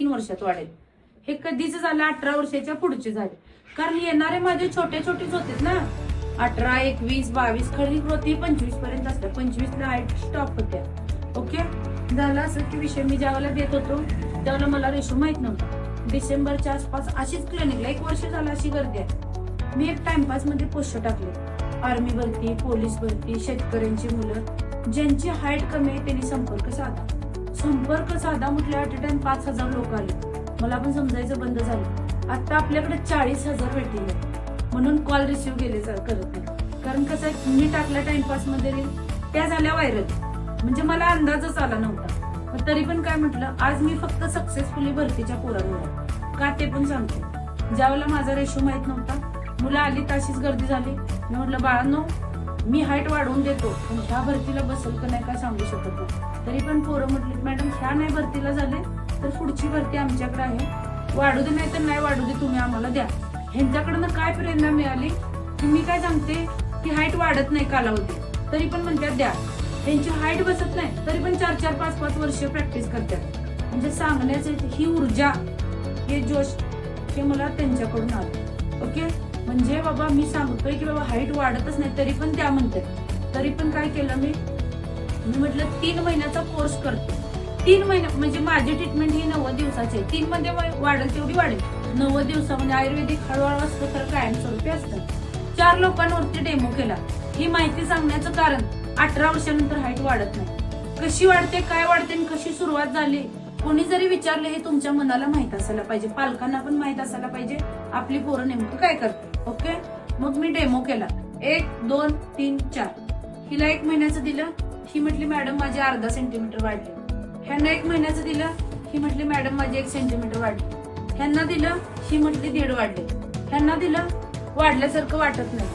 तीन वर्षात वाढेल. हे कधीच झालं अठरा वर्षाच्या पुढचे झाले. कारण येणारे माझे छोटे छोटेच होते ना. अठरा एकवीस बावीस खरी होती पंचवीसपर्यंत असतात पंचवीसला हाईट स्टॉप होत्या. ओके झालं असं की विषय मी ज्यावेळेला देत होतो त्यावेळेला मला रेशो माहीत नव्हता. डिसेंबरच्या आसपास अशीच क्लिनिकला एक वर्ष झालं अशी गर्दी आहे. मी एक टाइमपासमध्ये पोस्ट टाकले. आर्मी भरती पोलीस भरती शेतकऱ्यांची मुलं ज्यांची हाईट कमी आहे त्यांनी संपर्क साधा संपर्क साधा म्हटलं अ टाइम पाच हजार लोक आले. मला पण समजायचं बंद झालं. आता आपल्याकडे चाळीस हजार भेटले म्हणून कॉल रिसिव्ह केले करत नाही. कारण कसं आहे मी टाकल्या टाइमपासमध्ये त्या झाल्या व्हायरल म्हणजे मला अंदाजच आला नव्हता. पण तरी पण काय म्हटलं आज मी फक्त सक्सेसफुली भरतीच्या पोरांवर का ते पण सांगते. ज्यावेळेला माझा रेशो माहीत नव्हता मुलं आली तशीच गर्दी झाली. मी म्हटलं बाळांनो मी हाईट वाढवून देतो पण ह्या भरतीला बसेल का नाही काय सांगू शकत नाही. तरी पण पोरं म्हटली मॅडम ह्या नाही भरतीला झाले तर पुढची भरती आमच्याकडे आहे. वाढू दे नाही तर नाही वाढू दे तुम्ही आम्हाला द्या. ह्यांच्याकडनं काय प्रेरणा मिळाली? की मी काय सांगते की हाईट वाढत नाही कालावधी तरी पण म्हणतात द्या. त्यांची हाईट बसत नाही तरी पण चार चार पाच पाच वर्ष प्रॅक्टिस करतात. म्हणजे सांगण्याची ही ऊर्जा हे जोश हे मला त्यांच्याकडून आलं. ओके म्हणजे बाबा मी सांगतोय की बाबा हाईट वाढतच नाही तरी पण त्या म्हणतात तरी पण काय केलं मी? मी म्हटलं तीन महिन्याचा कोर्स करते. तीन महिने म्हणजे माझी ट्रीटमेंट ही नव्वद दिवसाची आहे. तीन मध्ये वाढेल तेवढी वाढेल. नव्वद दिवसामध्ये म्हणजे आयुर्वेदिक हळूहळू असतं तर कायमस्वरूपी असतं. चार लोकांवरती डेमो केला. ही माहिती सांगण्याचं कारण अठरा वर्षानंतर हाईट वाढत नाही. कशी वाढते काय वाढते आणि कशी सुरुवात झाली कोणी जरी विचारले हे तुमच्या मनाला माहीत असायला पाहिजे. पालकांना पण माहीत असायला पाहिजे. आपली पोरं नेमकं काय करते ओके? मग मी डेमो केला. एक दोन तीन चार. हिला एक महिन्याचं दिलं. ही म्हटली मॅडम माझे अर्धा सेंटीमीटर वाढले. ह्यांना एक महिन्याचं दिलं. ही म्हटली मॅडम माझे एक सेंटीमीटर वाढले. ह्यांना दिलं. ही म्हटली दीड वाढले. ह्यांना दिलं. वाढल्यासारखं वाटत नाही.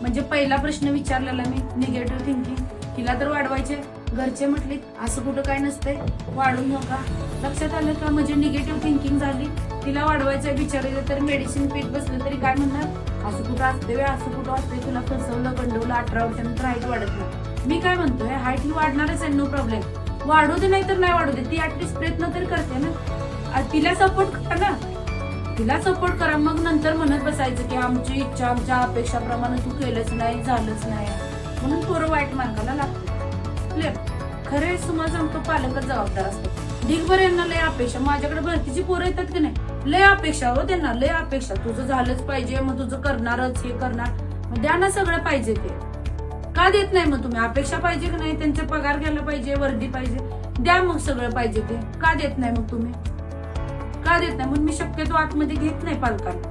म्हणजे पहिला प्रश्न विचारलेला मी निगेटिव्ह थिंकिंग हिला तर वाढवायचे. घरचे म्हटले असं कुठं काय नसतंय वाढून नका. लक्षात आलं का म्हणजे निगेटिव्ह थिंकिंग झाली. तिला वाढवायचं विचारायचं तर मेडिसिन पीठ बसलं तरी काय म्हणणार? असं कुठं असते वेळ असं कुठं असते तुला फसवलं गंडवलं अठरा वर्षानंतर हाईट वाढत नाही. मी काय म्हणतोय हाईट ही वाढणारच आहे नो प्रॉब्लेम वाढू दे नाही तर नाही वाढू दे. ती ऍटलीस्ट प्रयत्न तरी करते ना. तिला सपोर्ट करा ना. तिला सपोर्ट करा. मग नंतर म्हणत बसायचं की आमची इच्छा आमच्या अपेक्षाप्रमाणे तू केलंच नाही झालंच नाही. म्हणून पोरं वाईट मार्गाला लागतं क्लिअर खरे सुमा सांगतो पालकच जबाबदार असतो. ढिगभर यांना लय अपेक्षा. माझ्याकडे भरतीची पोरं येतात की नाही? लय अपेक्षा हो त्यांना लय अपेक्षा. तुझं झालंच पाहिजे मग तुझं करणारच हे करणार. मग द्या ना सगळं पाहिजे ते. का देत नाही मग तुम्ही? अपेक्षा पाहिजे की नाही? त्यांचा पगार घ्यायला पाहिजे वर्दी पाहिजे. द्या मग सगळं पाहिजे ते. का देत नाही मग तुम्ही? का देत नाही? म्हणून मी शक्यतो आतमध्ये घेत नाही पालकांना.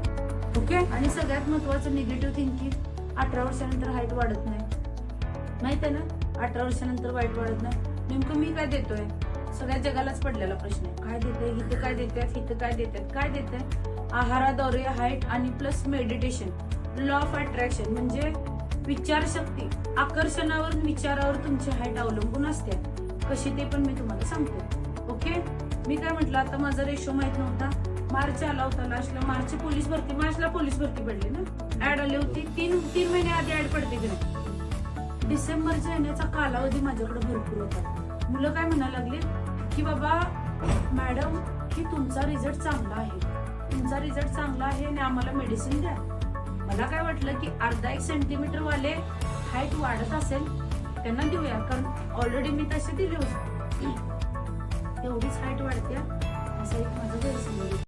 ओके? आणि सगळ्यात महत्वाचं निगेटिव्ह थिंकिंग अठरा वर्षानंतर हाईट वाढत नाही. माहीत आहे ना? अठरा वर्षानंतर वाईट वाढत नाही. नेमकं मी काय देतोय? सगळ्या जगालाच पडलेला प्रश्न आहे. काय देते इथं काय देतात इथं काय देतात काय देते आहाराद्वारे हाईट आणि plus meditation law of attraction म्हणजे विचारशक्ती आकर्षणावर विचारावर तुमची हाईट अवलंबून असते. कशी ते पण मी तुम्हाला सांगते. ओके मी काय म्हटलं? आता माझा रेशो माहीत नव्हता. मार्च आला होता लास्टला मार्च पोलीस भरती. मार्चला पोलीस भरती पडली ना? ऍड आली होती. तीन तीन महिने आधी ऍड पडते की नाही? डिसेंबरच्या येण्याचा कालावधी माझ्याकडे भरपूर होता. मुलं काय म्हणायला लागले की बाबा मॅडम की तुमचा रिझल्ट चांगला आहे. तुमचा रिझल्ट चांगला आहे आणि आम्हाला मेडिसिन द्या. मला काय वाटलं की अर्धा एक सेंटीमीटर वाले हाईट वाढत असेल त्यांना देऊया. कारण ऑलरेडी मी तसे दिले होते. एवढीच हाईट वाढते असं एक माझं गैरसमज